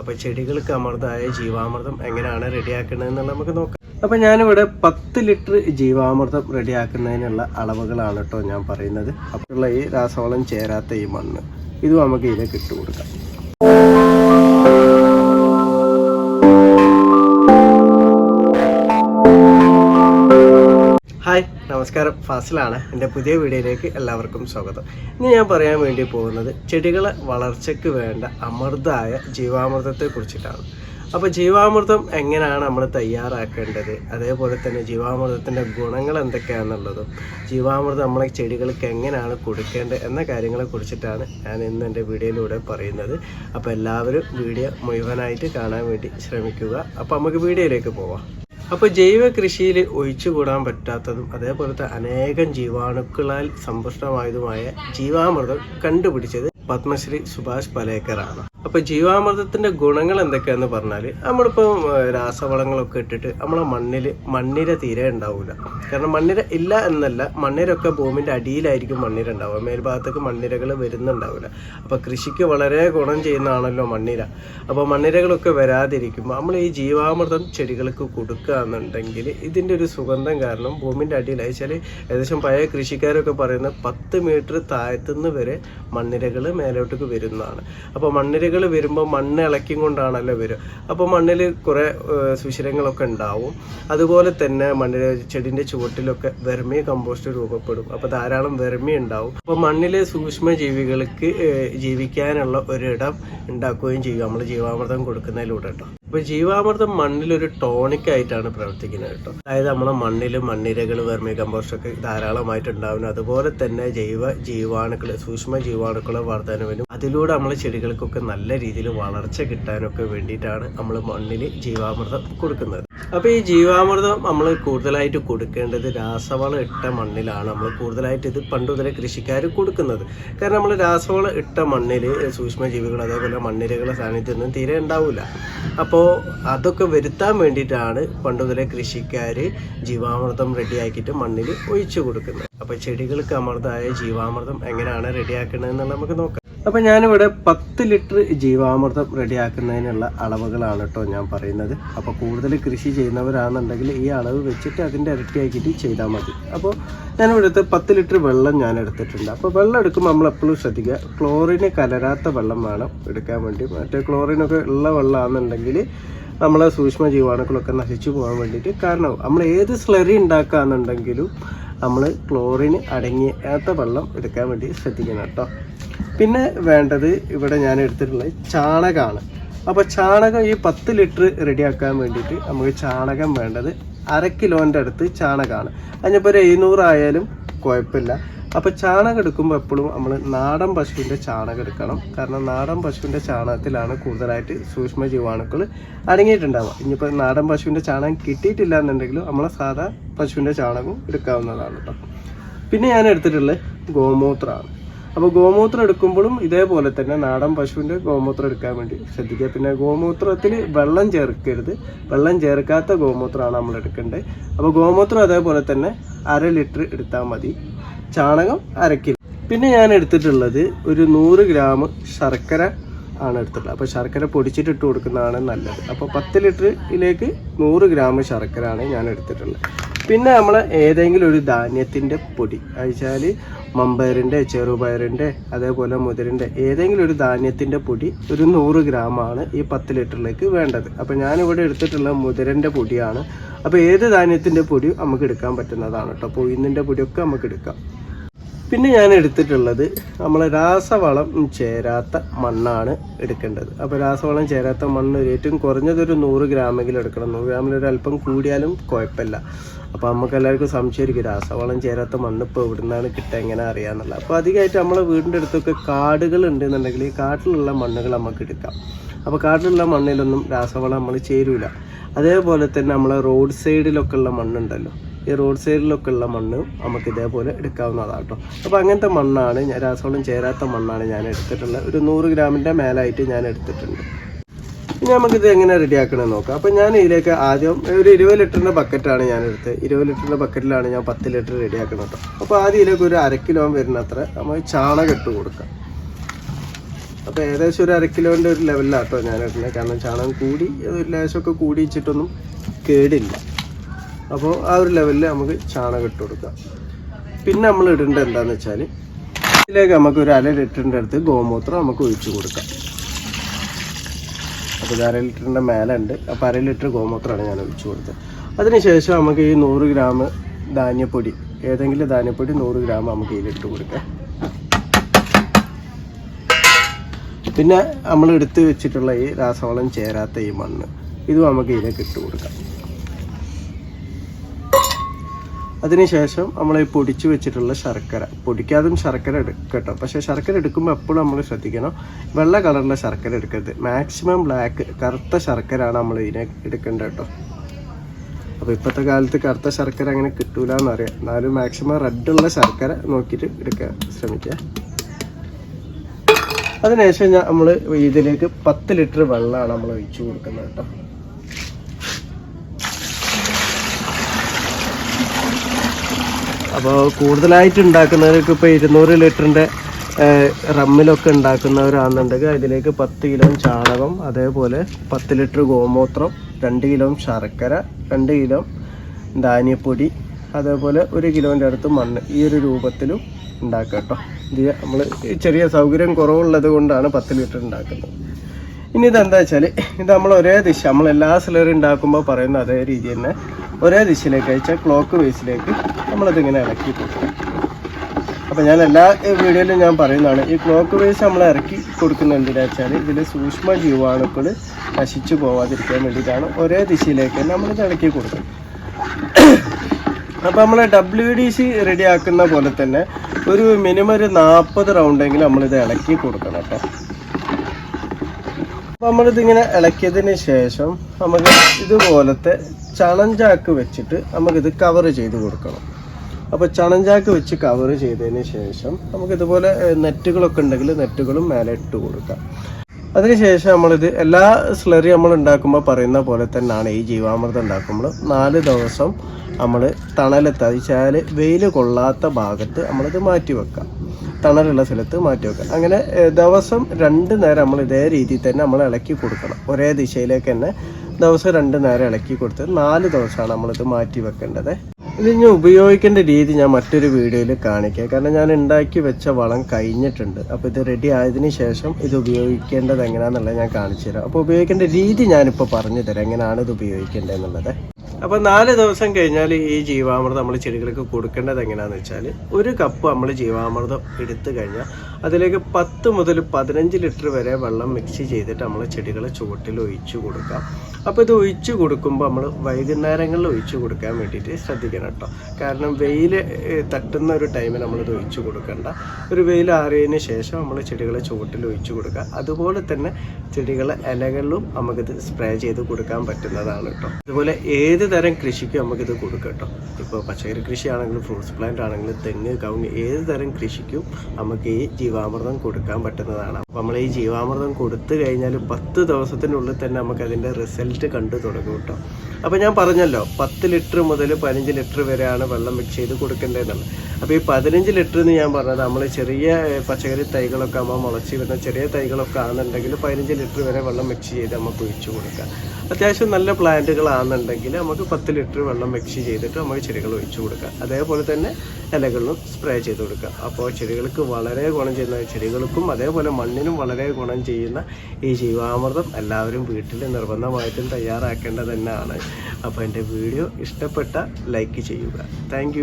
അപ്പോൾ ചെടികൾക്ക് അമൃതമായ ജീവാമൃതം എങ്ങനെയാണ് റെഡിയാക്കുന്നതെന്നുള്ള നമുക്ക് നോക്കാം. അപ്പോൾ ഞാനിവിടെ പത്ത് ലിറ്റർ ജീവാമൃതം റെഡിയാക്കുന്നതിനുള്ള അളവുകളാണ് കേട്ടോ ഞാൻ പറയുന്നത്. അപ്പോഴുള്ള ഈ രാസവളം ചേരാത്ത ഈ മണ്ണ്. ഇത് നമുക്ക് ഇതിലേക്ക് ഇട്ട് കൊടുക്കാം. നമസ്കാരം. ഫാസിലാണ്. എന്റെ പുതിയ വീഡിയോയിലേക്ക് എല്ലാവർക്കും സ്വാഗതം. ഇന്ന് ഞാൻ പറയാൻ വേണ്ടി പോകുന്നത് ചെടികളെ വളർച്ചയ്ക്ക് വേണ്ട അമൃതായ ജീവാമൃതത്തെ കുറിച്ചിട്ടാണ്. അപ്പോൾ ജീവാമൃതം എങ്ങനെയാണ് നമ്മൾ തയ്യാറാക്കേണ്ടത്? അതേപോലെ തന്നെ ജീവാമൃതത്തിന്റെ ഗുണങ്ങൾ എന്തൊക്കെയാണെന്നുള്ളതും ജീവാമൃതം നമ്മളെ ചെടികൾക്ക് എങ്ങനെയാണ് കൊടുക്കേണ്ടത് എന്ന കാര്യങ്ങളെ കുറിച്ചിട്ടാണ് ഞാൻ ഇന്ന് എന്റെ വീഡിയോയിലൂടെ പറയുന്നത്. അപ്പോൾ എല്ലാവരും വീഡിയോ മുഴുവനായിട്ട് കാണാൻ വേണ്ടി ശ്രമിക്കുക. അപ്പോൾ നമുക്ക് വീഡിയോയിലേക്ക് പോവാം. അപ്പോൾ ജൈവ കൃഷിയിൽ ഒഴിച്ചുകൂടാൻ പറ്റാത്തതും അതേപോലത്തെ അനേകം ജീവാണുക്കളാൽ സമ്പുഷ്ടമായതുമായ ജീവാമൃതം കണ്ടുപിടിച്ചത് പത്മശ്രീ സുഭാഷ് പലേക്കറാണ്. അപ്പോൾ ജീവാമൃതത്തിന്റെ ഗുണങ്ങൾ എന്തൊക്കെയാന്ന് പറഞ്ഞാൽ നമ്മളിപ്പോൾ രാസവളങ്ങളൊക്കെ ഇട്ടിട്ട് നമ്മളെ മണ്ണിൽ മണ്ണിര തീരെ ഉണ്ടാവില്ല കാരണം മണ്ണിര ഇല്ല എന്നല്ല മണ്ണിരൊക്കെ ഭൂമിന്റെ അടിയിലായിരിക്കും മണ്ണിര ഉണ്ടാവുക. മേൽഭാഗത്തേക്ക് മണ്ണിരകൾ വരുന്നുണ്ടാവില്ല അപ്പോൾ കൃഷിക്ക് വളരെ ഗുണം ചെയ്യുന്നതാണല്ലോ മണ്ണിര. അപ്പോൾ മണ്ണിരകളൊക്കെ വരാതിരിക്കുമ്പോൾ നമ്മൾ ഈ ജീവാമൃതം ചെടികൾക്ക് കൊടുക്കുക എന്നുണ്ടെങ്കിൽ ഒരു സുഗന്ധം കാരണം ഭൂമിന്റെ അടിയിലായി. ഏകദേശം പഴയ കൃഷിക്കാരൊക്കെ പറയുന്ന പത്ത് മീറ്റർ താഴത്തുനിന്ന് വരെ മണ്ണിരകൾ മേലോട്ടേക്ക് വരുന്നതാണ്. അപ്പോൾ മണ്ണിരകൾ വരുമ്പോൾ മണ്ണ് ഇളക്കി കൊണ്ടാണല്ലോ വരിക. അപ്പോൾ മണ്ണിൽ കുറേ സുഷിരങ്ങളൊക്കെ ഉണ്ടാവും. അതുപോലെ തന്നെ മണ്ണിൽ ചെടിന്റെ ചുവട്ടിലൊക്കെ വെർമി കമ്പോസ്റ്റ് രൂപപ്പെടും. അപ്പോൾ ധാരാളം വെർമി ഉണ്ടാവും. അപ്പോൾ മണ്ണിലെ സൂക്ഷ്മ ജീവികൾക്ക് ജീവിക്കാനുള്ള ഒരിടം ഉണ്ടാക്കുകയും ചെയ്യും. നമ്മൾ ജീവാമൃതം കൊടുക്കുന്നതിലൂടെ കേട്ടോ. അപ്പോൾ ജീവാമൃതം മണ്ണിൽ ഒരു ടോണിക് ആയിട്ടാണ് പ്രവർത്തിക്കുന്നത് കേട്ടോ. അതായത് നമ്മുടെ മണ്ണിൽ മണ്ണിരകൾ വെർമി കമ്പോസ്റ്റ് ഒക്കെ ധാരാളമായിട്ട് ഉണ്ടാവുന്നു അതുപോലെ തന്നെ ജൈവ ജീവാണുക്കൾ സൂക്ഷ്മ ജീവാണുക്കളെ വർധനവിനും അതിലൂടെ നമ്മളെ ചെടികൾക്കൊക്കെ നല്ല രീതിയിൽ വളർച്ച കിട്ടാനൊക്കെ വേണ്ടിയിട്ടാണ് നമ്മൾ മണ്ണിൽ ജീവാമൃതം കൊടുക്കുന്നത്. അപ്പോൾ ഈ ജീവാമൃതം നമ്മൾ കൂടുതലായിട്ട് കൊടുക്കേണ്ടത് രാസവളം ഇട്ട മണ്ണിലാണ്. നമ്മൾ കൂടുതലായിട്ട് ഇത് പണ്ട് മുതലേ കൃഷിക്കാർ കൊടുക്കുന്നത്. കാരണം നമ്മൾ രാസവളം ഇട്ട മണ്ണിൽ സൂക്ഷ്മജീവികൾ അതേപോലെ മണ്ണിരകളെ സാന്നിധ്യമൊന്നും തീരെ ഉണ്ടാവില്ല അപ്പോൾ അതൊക്കെ വരുത്താൻ വേണ്ടിയിട്ടാണ് പണ്ട് മുതലേ കൃഷിക്കാർ ജീവാമൃതം റെഡിയാക്കിയിട്ട് മണ്ണിൽ ഒഴിച്ചു കൊടുക്കുന്നത്. അപ്പോൾ ചെടികൾക്ക് അമൃതമായ ജീവാമൃതം എങ്ങനെയാണ് റെഡിയാക്കുന്നതെന്നുള്ള നമുക്ക് നോക്കാം. അപ്പോൾ ഞാനിവിടെ പത്ത് ലിറ്റർ ജീവാമൃതം റെഡിയാക്കുന്നതിനുള്ള അളവുകളാണ് കേട്ടോ ഞാൻ പറയുന്നത്. അപ്പോൾ കൂടുതൽ കൃഷി ചെയ്യുന്നവരാണെന്നുണ്ടെങ്കിൽ ഈ അളവ് വെച്ചിട്ട് അതിന്റെ ഇരട്ടിയാക്കിയിട്ട് ചെയ്താൽ മതി. അപ്പോൾ ഞാനിവിടുത്തെ പത്ത് ലിറ്റർ വെള്ളം ഞാൻ എടുത്തിട്ടുണ്ട്. അപ്പോൾ വെള്ളം എടുക്കുമ്പോൾ നമ്മൾ എപ്പോഴും ശ്രദ്ധിക്കുക ക്ലോറിന് കലരാത്ത വെള്ളം വേണം എടുക്കാൻ വേണ്ടി. മറ്റേ ക്ലോറിനൊക്കെ ഉള്ള വെള്ളമാണെന്നുണ്ടെങ്കിൽ നമ്മളെ സൂക്ഷ്മ ജീവാണുക്കളൊക്കെ നശിച്ചു പോകാൻ വേണ്ടിയിട്ട് കാരണം നമ്മൾ ഏത് സ്ലറി ഉണ്ടാക്കുകയാണെന്നുണ്ടെങ്കിലും നമ്മൾ ക്ലോറിന് അടങ്ങിയാത്ത വെള്ളം എടുക്കാൻ വേണ്ടി ശ്രദ്ധിക്കണം കേട്ടോ പിന്നെ വേണ്ടത് ഇവിടെ ഞാൻ എടുത്തിട്ടുള്ളത് ചാണകമാണ്. അപ്പോൾ ചാണകം ഈ പത്ത് ലിറ്റർ റെഡിയാക്കാൻ വേണ്ടിയിട്ട് നമുക്ക് ചാണകം വേണ്ടത് അര കിലോന്റെ അടുത്ത് ചാണകമാണ്. അതിനിപ്പോൾ ഒരു എഴുന്നൂറായാലും കുഴപ്പമില്ല. അപ്പോൾ ചാണകം എടുക്കുമ്പോൾ എപ്പോഴും നമ്മൾ നാടൻ പശുവിന്റെ ചാണകം എടുക്കണം. കാരണം നാടൻ പശുവിന്റെ ചാണകത്തിലാണ് കൂടുതലായിട്ട് സൂക്ഷ്മ ജീവാണുക്കൾ അടങ്ങിയിട്ടുണ്ടാവുക. ഇനിയിപ്പോൾ നാടൻ പശുവിന്റെ ചാണകം കിട്ടിയിട്ടില്ല എന്നുണ്ടെങ്കിലും നമ്മളെ സാധാ പശുവിന്റെ ചാണകവും എടുക്കാവുന്നതാണ് കേട്ടോ. പിന്നെ ഞാൻ എടുത്തിട്ടുള്ളത് ഗോമൂത്രമാണ്. അപ്പോൾ ഗോമൂത്രം എടുക്കുമ്പോഴും ഇതേപോലെ തന്നെ നാടൻ പശുവിന്റെ ഗോമൂത്രം എടുക്കാൻ വേണ്ടി ശ്രദ്ധിക്കുക. പിന്നെ ഗോമൂത്രത്തിൽ വെള്ളം ചേർക്കരുത്. വെള്ളം ചേർക്കാത്ത ഗോമൂത്രമാണ് നമ്മൾ എടുക്കേണ്ടത്. അപ്പോൾ ഗോമൂത്രം അതേപോലെ തന്നെ അര ലിറ്റർ എടുത്താൽ മതി. ചാണകം അരക്കില്ല കിലോ. പിന്നെ ഞാൻ എടുത്തിട്ടുള്ളത് ഒരു നൂറ് ഗ്രാം ശർക്കര ആണ് എടുത്തിട്ടുള്ളത്. അപ്പോൾ ശർക്കര പൊടിച്ചിട്ട് ഇട്ട് കൊടുക്കുന്നതാണ് നല്ലത്. അപ്പോൾ പത്ത് ലിറ്ററിലേക്ക് നൂറ് ഗ്രാം ശർക്കരയാണ് ഞാൻ എടുത്തിട്ടുള്ളത്. പിന്നെ നമ്മൾ ഏതെങ്കിലും ഒരു ധാന്യത്തിന്റെ പൊടി അയച്ചാൽ മമ്പയറിന്റെ ചെറുപയറിന്റെ അതേപോലെ മുതിരിന്റെ ഏതെങ്കിലും ഒരു ധാന്യത്തിന്റെ പൊടി ഒരു നൂറ് ഗ്രാമാണ് ഈ പത്ത് ലിറ്ററിലേക്ക് വേണ്ടത്. അപ്പോൾ ഞാനിവിടെ എടുത്തിട്ടുള്ള മുതിരന്റെ പൊടിയാണ്. അപ്പോൾ ഏത് ധാന്യത്തിന്റെ പൊടിയും നമുക്ക് എടുക്കാൻ പറ്റുന്നതാണ് കേട്ടോ. അപ്പോൾ പൊടിയൊക്കെ നമുക്ക് എടുക്കാം. പിന്നെ ഞാൻ എടുത്തിട്ടുള്ളത് നമ്മൾ രാസവളം ചേരാത്ത മണ്ണാണ് എടുക്കേണ്ടത്. അപ്പോൾ രാസവളം ചേരാത്ത മണ്ണ് ഒരു ഏറ്റവും കുറഞ്ഞതൊരു നൂറ് ഗ്രാമെങ്കിലും എടുക്കണം. നൂറ് ഗ്രാമിൽ ഒരു അല്പം കൂടിയാലും കുഴപ്പമില്ല. അപ്പോൾ നമുക്ക് എല്ലാവർക്കും സംശയമായിരിക്കും രാസവളം ചേരാത്ത മണ്ണ് ഇപ്പോൾ എവിടെ നിന്നാണ് കിട്ടുക എങ്ങനെ അറിയാമെന്നുള്ളത്. അപ്പോൾ അധികമായിട്ട് നമ്മളെ വീടിന്റെ അടുത്തൊക്കെ കാടുകൾ ഉണ്ടെന്നുണ്ടെങ്കിൽ ഈ കാട്ടിലുള്ള മണ്ണുകൾ നമുക്ക് എടുക്കാം. അപ്പോൾ കാട്ടിലുള്ള മണ്ണിലൊന്നും രാസവളം നമ്മൾ ചേരൂല. അതേപോലെ തന്നെ നമ്മളെ റോഡ് സൈഡിലൊക്കെ ഉള്ള മണ്ണുണ്ടല്ലോ. ഈ റോഡ് സൈഡിലൊക്കെ ഉള്ള മണ്ണ് നമുക്ക് ഇതേപോലെ എടുക്കാവുന്നതാണ് കേട്ടോ അപ്പോൾ അങ്ങനത്തെ മണ്ണാണ് ഞാൻ രാസവളം ചേരാത്ത മണ്ണാണ് ഞാൻ എടുത്തിട്ടുള്ളത് ഒരു നൂറ് ഗ്രാമിന്റെ മേലായിട്ട് ഞാൻ എടുത്തിട്ടുണ്ട്. ഇനി നമുക്കിത് എങ്ങനെ റെഡിയാക്കണമെന്ന് നോക്കാം. അപ്പോൾ ഞാൻ ഇതിലേക്ക് ആദ്യം ഒരു ഇരുപത് ലിറ്ററിന്റെ ബക്കറ്റാണ് ഞാൻ എടുത്തത്. ഇരുപത് ലിറ്ററിന്റെ ബക്കറ്റിലാണ് ഞാൻ പത്ത് ലിറ്റർ റെഡിയാക്കുന്നത് അപ്പോൾ ആദ്യം ഇതിലേക്ക് ഒരു അര കിലോ വരുന്നത്ര നമ്മൾ ചാണകം ഇട്ട് കൊടുക്കാം. അപ്പോൾ ഏകദേശം ഒരു അര കിലോന്റെ ഒരു ലെവലിലാട്ടോ ഞാൻ ഇടുന്നത്. കാരണം ചാണകം കൂടി ഒരു ലേശമൊക്കെ കൂടി വെച്ചിട്ടൊന്നും കേടില്ല. അപ്പോൾ ആ ഒരു ലെവലിൽ നമുക്ക് ചാണകം ഇട്ട് കൊടുക്കാം. പിന്നെ നമ്മൾ ഇടേണ്ടത് എന്താണെന്ന് വെച്ചാൽ ഇതിലേക്ക് നമുക്ക് ഒരു അര ലിറ്ററിന്റെ അടുത്ത് ഗോമൂത്രം നമുക്ക് ഒഴിച്ച് കൊടുക്കാം. അപ്പോൾ ഇത് അര ലിറ്ററിന്റെ മേലെ ഉണ്ട്. അപ്പോൾ അര ലിറ്റർ ഗോമൂത്രമാണ് ഞാൻ ഒഴിച്ചു കൊടുത്തത്. അതിനുശേഷം നമുക്ക് ഈ നൂറ് ഗ്രാം ധാന്യപ്പൊടി ഏതെങ്കിലും ധാന്യപ്പൊടി നൂറ് ഗ്രാം നമുക്ക് ഇതിലിട്ട് കൊടുക്കാം. പിന്നെ നമ്മൾ എടുത്ത് വെച്ചിട്ടുള്ള ഈ രാസവളം ചേരാത്ത ഈ മണ്ണ് ഇതും നമുക്ക് ഇതിലേക്ക് ഇട്ട് കൊടുക്കാം. അതിനുശേഷം നമ്മൾ ഈ പൊടിച്ചു വെച്ചിട്ടുള്ള ശർക്കര. പൊടിക്കാതും ശർക്കര എടുക്കട്ടോ പക്ഷേ ശർക്കര എടുക്കുമ്പോൾ എപ്പോഴും നമ്മൾ ശ്രദ്ധിക്കണം. വെള്ള കളറിലെ ശർക്കര എടുക്കരുത്. മാക്സിമം ബ്ലാക്ക് കറുത്ത ശർക്കരയാണ് നമ്മൾ ഇതിനെ എടുക്കേണ്ടത് കേട്ടോ. അപ്പോൾ ഇപ്പോഴത്തെ കാലത്ത് കറുത്ത ശർക്കര അങ്ങനെ കിട്ടൂല എന്നറിയാം എന്നാലും മാക്സിമം റെഡുള്ള ശർക്കര നോക്കിയിട്ട് എടുക്കാൻ ശ്രമിക്കുക അതിനുശേഷം നമ്മൾ ഇതിലേക്ക് പത്ത് ലിറ്റർ വെള്ളമാണ് നമ്മൾ ഒഴിച്ചു കൊടുക്കുന്നത് കേട്ടോ. അപ്പോൾ കൂടുതലായിട്ട് ഉണ്ടാക്കുന്നവർക്ക് ഇപ്പോൾ ഇരുന്നൂറ് ലിറ്ററിന്റെ റമ്മിലൊക്കെ ഉണ്ടാക്കുന്നവരാണെന്നുണ്ടെങ്കിൽ അതിലേക്ക് പത്ത് കിലോ ചാണകം അതേപോലെ പത്ത് ലിറ്റർ ഗോമൂത്രം രണ്ട് കിലോ ശർക്കര രണ്ട് കിലോ ധാന്യപ്പൊടി അതേപോലെ ഒരു കിലോന്റെ അടുത്ത് മണ്ണ് ഈ ഒരു രൂപത്തിലും ഉണ്ടാക്കാം കേട്ടോ. ഇത് നമ്മൾ ചെറിയ സൗകര്യം കുറവുള്ളത് കൊണ്ടാണ് പത്ത് ലിറ്റർ ഉണ്ടാക്കുന്നത്. ഇനി ഇതെന്താ വെച്ചാൽ ഇത് നമ്മൾ ഒരേ ദിശ നമ്മൾ എല്ലാ സിലറി ഉണ്ടാക്കുമ്പോൾ പറയുന്ന അതേ രീതി തന്നെ ഒരേ ദിശയിലേക്ക് അയച്ചാൽ ക്ലോക്ക് വേസിലേക്ക് നമ്മളിതിങ്ങനെ ഇറക്കി കൊടുക്കും. അപ്പോൾ ഞാൻ എല്ലാ വീഡിയോയിലും ഞാൻ പറയുന്നതാണ് ഈ ക്ലോക്ക് വേസ് നമ്മൾ ഇറക്കി കൊടുക്കുന്നത് എന്തിനാ വെച്ചാൽ ഇതിൽ സൂക്ഷ്മ ജീവാണുക്കൾ നശിച്ചു പോവാതിരിക്കാൻ വേണ്ടിയിട്ടാണ് ഒരേ ദിശയിലേക്ക് നമ്മൾ ഇത് ഇറക്കി കൊടുക്കും അപ്പോൾ നമ്മൾ ഡബ്ല്യു ഡി സി റെഡി ആക്കുന്ന പോലെ തന്നെ ഒരു മിനിമം ഒരു നാൽപ്പത് റൗണ്ടെങ്കിലും നമ്മളിത് ഇളക്കി കൊടുക്കണം കേട്ടോ. അപ്പോൾ നമ്മളിതിങ്ങനെ ഇളക്കിയതിന് ശേഷം നമുക്ക് ഇതുപോലത്തെ ചണഞ്ചാക്ക് വെച്ചിട്ട് നമുക്കിത് കവർ ചെയ്ത് കൊടുക്കണം. അപ്പോൾ ചണഞ്ചാക്ക് വെച്ച് കവർ ചെയ്തതിന് ശേഷം നമുക്ക് ഇതുപോലെ നെറ്റുകളൊക്കെ ഉണ്ടെങ്കിൽ നെറ്റുകളും മേലെ ഇട്ട് കൊടുക്കാം. അതിനുശേഷം നമ്മളിത് എല്ലാ സ്ലറി നമ്മൾ ഉണ്ടാക്കുമ്പോൾ പറയുന്ന പോലെ തന്നെയാണ് ഈ ജീവാമൃതം ഉണ്ടാക്കുമ്പോൾ നാല് ദിവസം നമ്മൾ തണലത്ത് വെച്ചാൽ വെയിൽ കൊള്ളാത്ത ഭാഗത്ത് നമ്മളിത് മാറ്റി വെക്കാം. തണലുള്ള സ്ഥലത്ത് മാറ്റി വെക്കുക. അങ്ങനെ ദിവസം രണ്ട് നേരം നമ്മൾ ഇതേ രീതിയിൽ തന്നെ നമ്മൾ ഇളക്കി കൊടുക്കണം. ഒരേ ദിശയിലേക്ക് തന്നെ ദിവസം രണ്ട് നേരം ഇളക്കി കൊടുത്ത് നാല് ദിവസമാണ് നമ്മളിത് മാറ്റി വെക്കേണ്ടത്. ഇത് ഇനി ഉപയോഗിക്കേണ്ട രീതി ഞാൻ മറ്റൊരു വീഡിയോയിൽ കാണിക്കാം. കാരണം ഞാൻ ഉണ്ടാക്കി വെച്ച വളം കഴിഞ്ഞിട്ടുണ്ട്. അപ്പോൾ ഇത് റെഡി ആയതിനു ശേഷം ഇത് ഉപയോഗിക്കേണ്ടത് എങ്ങനെയാണെന്നുള്ളത് ഞാൻ കാണിച്ചു തരാം. അപ്പോൾ ഉപയോഗിക്കേണ്ട രീതി ഞാനിപ്പോൾ പറഞ്ഞു തരാം. എങ്ങനെയാണ് ഇത് ഉപയോഗിക്കേണ്ടത് എന്നുള്ളത്. അപ്പോൾ നാല് ദിവസം കഴിഞ്ഞാൽ ഈ ജീവാമൃതം നമ്മൾ ചെടികൾക്ക് കൊടുക്കേണ്ടത് എങ്ങനെയാണെന്ന് വെച്ചാൽ ഒരു കപ്പ് നമ്മൾ ജീവാമൃതം എടുത്തു കഴിഞ്ഞാൽ അതിലേക്ക് പത്ത് മുതൽ പതിനഞ്ച് ലിറ്റർ വരെ വെള്ളം മിക്സ് ചെയ്തിട്ട് നമ്മൾ ചെടികളെ ചുവട്ടിൽ ഒഴിച്ചു കൊടുക്കാം അപ്പോൾ ഇത് ഒഴിച്ചു കൊടുക്കുമ്പോൾ നമ്മൾ വൈകുന്നേരങ്ങളിൽ ഒഴിച്ചു കൊടുക്കാൻ വേണ്ടിയിട്ട് ശ്രദ്ധിക്കണം കേട്ടോ. കാരണം വെയിൽ തട്ടുന്ന ഒരു ടൈമിൽ നമ്മളിത് ഒഴിച്ചു കൊടുക്കണ്ട. ഒരു വെയിൽ ആറിയതിന് ശേഷം നമ്മൾ ചെടികളെ ചുവട്ടിൽ ഒഴിച്ചു കൊടുക്കുക. അതുപോലെ തന്നെ ചെടികളെ ഇലകളിലും നമുക്കിത് സ്പ്രേ ചെയ്ത് കൊടുക്കാൻ പറ്റുന്നതാണ് കേട്ടോ. അതുപോലെ ഏത് തരം കൃഷിക്കും നമുക്കിത് കൊടുക്കാം കേട്ടോ. ഇപ്പോൾ പച്ചക്കറി കൃഷിയാണെങ്കിലും ഫ്രൂട്ട്സ് പ്ലാന്റ് ആണെങ്കിലും തെങ്ങ് കവുങ്ങ് ഏത് തരം കൃഷിക്കും നമുക്ക് ഈ ജീവാമൃതം കൊടുക്കാൻ പറ്റുന്നതാണ്. അപ്പോൾ നമ്മൾ ഈ ജീവാമൃതം കൊടുത്തു കഴിഞ്ഞാൽ പത്ത് ദിവസത്തിനുള്ളിൽ തന്നെ നമുക്ക് അതിന്റെ റിസൾട്ട് കണ്ടു തുടങ്ങും കേട്ടോ. അപ്പോൾ ഞാൻ പറഞ്ഞല്ലോ പത്ത് ലിറ്റർ മുതൽ പതിനഞ്ച് ലിറ്റർ വരെയാണ് വെള്ളം മിക്സ് ചെയ്ത് കൊടുക്കേണ്ടതെന്നാണ്. അപ്പോൾ ഈ പതിനഞ്ച് ലിറ്റർ എന്ന് ഞാൻ പറഞ്ഞത് നമ്മൾ ചെറിയ പച്ചക്കറി തൈകളൊക്കെ ആകുമ്പോൾ മുളച്ച് വരുന്ന ചെറിയ തൈകളൊക്കെ ആണെന്നുണ്ടെങ്കിൽ പതിനഞ്ച് ലിറ്റർ വരെ വെള്ളം മിക്സ് ചെയ്ത് നമുക്ക് ഒഴിച്ചു കൊടുക്കാം. അത്യാവശ്യം നല്ല പ്ലാന്റുകളാണെന്നുണ്ടെങ്കിൽ നമുക്ക് പത്ത് ലിറ്റർ വെള്ളം മിക്സ് ചെയ്തിട്ട് നമുക്ക് ചെടികൾ ഒഴിച്ചു കൊടുക്കാം. അതേപോലെ തന്നെ ഇലകളിലും സ്പ്രേ ചെയ്ത് കൊടുക്കുക അപ്പോൾ ചെടികൾക്ക് വളരെ ഗുണം ചെയ്യുന്ന ചെടികൾക്കും അതേപോലെ മണ്ണിനും വളരെ ഗുണം ചെയ്യുന്ന ഈ ജീവാമൃതം എല്ലാവരും വീട്ടിൽ നിർബന്ധമായിട്ടും തയ്യാറാക്കേണ്ടത് തന്നെയാണ്. അപ്പോൾ എന്റെ വീഡിയോ ഇഷ്ടപ്പെട്ട ലൈക്ക് ചെയ്യുക. താങ്ക്